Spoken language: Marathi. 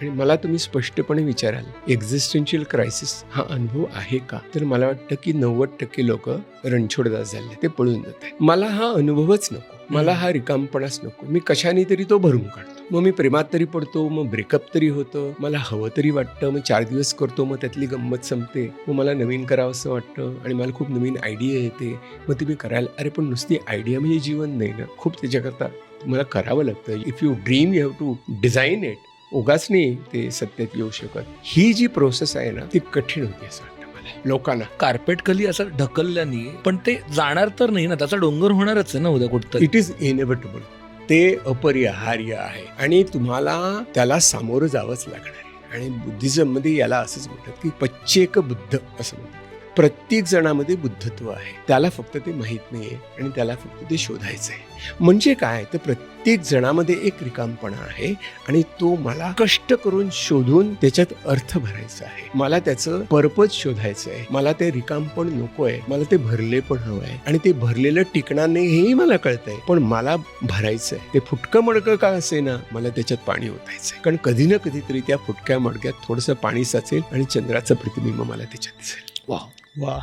आणि मला तुम्ही स्पष्टपणे विचाराल एक्झिस्टन्शियल क्रायसिस हा अनुभव आहे का? तर मला वाटतं की नव्वद टक्के लोक रणछोडदास झाले ते पळून जात आहेत. मला हा अनुभवच नको. मला हा रिकामपणाच नको. मी कशाने तरी तो भरून काढतो. मग मी प्रेमात तरी पडतो मग ब्रेकअप तरी होतं. मला हवं तरी वाटतं मग चार दिवस करतो मग त्यातली गंमत संपते. मग मला नवीन करावं असं वाटतं आणि मला खूप नवीन आयडिया येते. मग ती मी करायला अरे पण नुसती आयडिया म्हणजे जीवन नाही ना. खूप त्याच्याकरता तुम्हाला करावं लागतं. If you dream you have to design it उगाच नाही ते सत्यात येऊ शकत. ही जी प्रोसेस आहे ना ती कठीण होती असं वाटतं मला. लोकांना. कार्पेट खाली असं ढकलल्याने पण ते जाणार तर नाही ना त्याचा डोंगर होणारच आहे ना उद्या कुठतरी. इट इज इनेव्हिटेबल ते अपरिहार्य आहे. आणि तुम्हाला त्याला सामोरं जावंच लागणार आहे. आणि बुद्धिझममध्ये याला असंच म्हणतात की पच्चेक बुद्ध असं म्हणतात. प्रत्येक जणामध्ये बुद्धत्व आहे. त्याला फक्त ते माहीत नाहीये आणि त्याला फक्त ते शोधायचं आहे म्हणजे काय? तर प्रत्येक जणामध्ये एक रिकामपणा आहे आणि तो मला कष्ट करून शोधून त्याच्यात अर्थ भरायचा आहे. मला त्याचं पर्पज शोधायचं आहे मला ते रिकामपण नको आहे मला ते भरले पण हवं आहे आणि ते भरलेलं टिकणार नाही हेही मला कळतंय. पण मला भरायचं आहे ते फुटकं मडकं का असे ना मला त्याच्यात पाणी ओतायचंय. कारण कधी ना कधीतरी त्या फुटक्या मडक्यात थोडंसं पाणी साचेल आणि चंद्राचं प्रतिबिंब मला त्याच्यात दिसेल. वा वा